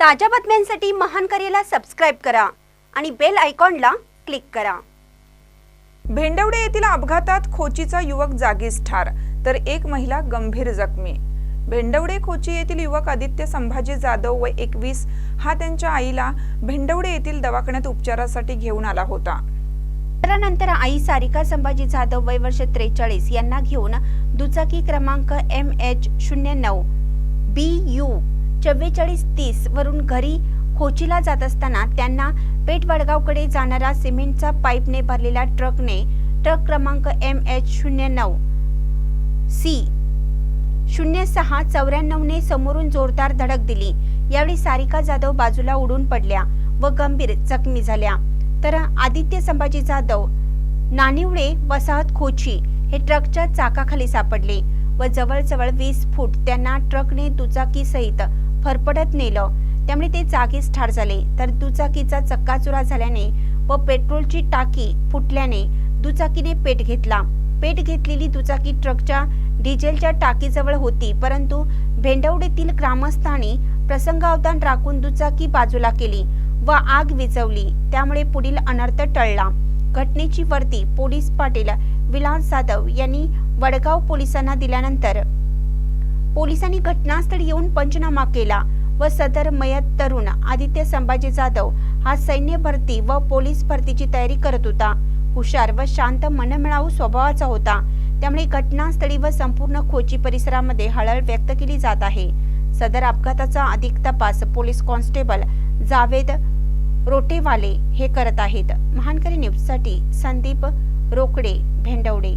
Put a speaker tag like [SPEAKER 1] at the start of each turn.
[SPEAKER 1] ताज्या बातम्यांसाठी महान करेला सबस्क्राईब करा आणि बेल आयकॉनला क्लिक करा.
[SPEAKER 2] भेंडवडे येथील अपघातात खोचीचा युवक जागीच ठार तर एक महिला गंभीर जखमी. भेंडवडे खोची येथील युवक आदित्य संभाजी जाधव व एकवीस हा त्यांच्या आईला भेंडवडे येथील दवाखान्यात उपचारासाठी घेऊन आला होता.
[SPEAKER 1] त्यानंतर आई सारिका संभाजी जाधव वय वर्ष त्रेचाळीस यांना घेऊन दुचाकी क्रमांक एम एच शून्य नऊ बी यू चव्वेचाळीस तीस वरून घरी खोचीला जात असताना त्यांना पेठ वडगावकडे जाणारा सिमेंटचा पाईपने भरलेला ट्रकने ट्रक क्रमांक एम एच शून्य नऊ सी शून्य सहा चौऱ्याण्णवने समोरून जोरदार धडक दिली. यावेळी सारिका जाधव बाजूला उडून पडल्या व गंभीर जखमी झाल्या. तर आदित्य संभाजी जाधव नानिवळे वसाहत खोची हे ट्रकच्या चाकाखाली सापडले. व जवळजवळ वीस फूट त्यांना ट्रकने दुचाकीसहित फरफडत नेलं. त्यामुळे ते जागीच ठार झाले. तर दुचाकीचा चक्काचुरा झाल्याने व पेट्रोलची टाकी फुटल्याने दुचाकीने पेट घेतला. पेट घेतलेली दुचाकी ट्रकच्या डिझेलच्या टाकीजवळ होती परंतु भेंडवडीतील ग्रामस्थांनी प्रसंगावधान राखून दुचाकी बाजूला केली व आग विझवली. त्यामुळे पुढील अनर्थ टळला. घटनेची वरती पोलीस पाटील विलास जाधव यांनी वडगाव पोलिसांना दिल्यानंतर पोलिसांनी घटनास्थळी येऊन पंचनामा केला व सदर मयत तरुण आदित्य संभाजी जाधव हा सैन्य भरती व पोलीस भरतीची तयारी करत होता. हुशार व शांत मनमिळावू स्वभावाचा होता. त्यामुळे घटनास्थळी व संपूर्ण खोची परिसरामध्ये हळहळ व्यक्त केली जात आहे. सदर अपघाताचा अधिक तपास पोलीस कॉन्स्टेबल जावेद रोटेवाले हे करत आहेत. महानकरी न्यूजसाठी संदीप रोकडे भेंडवडे.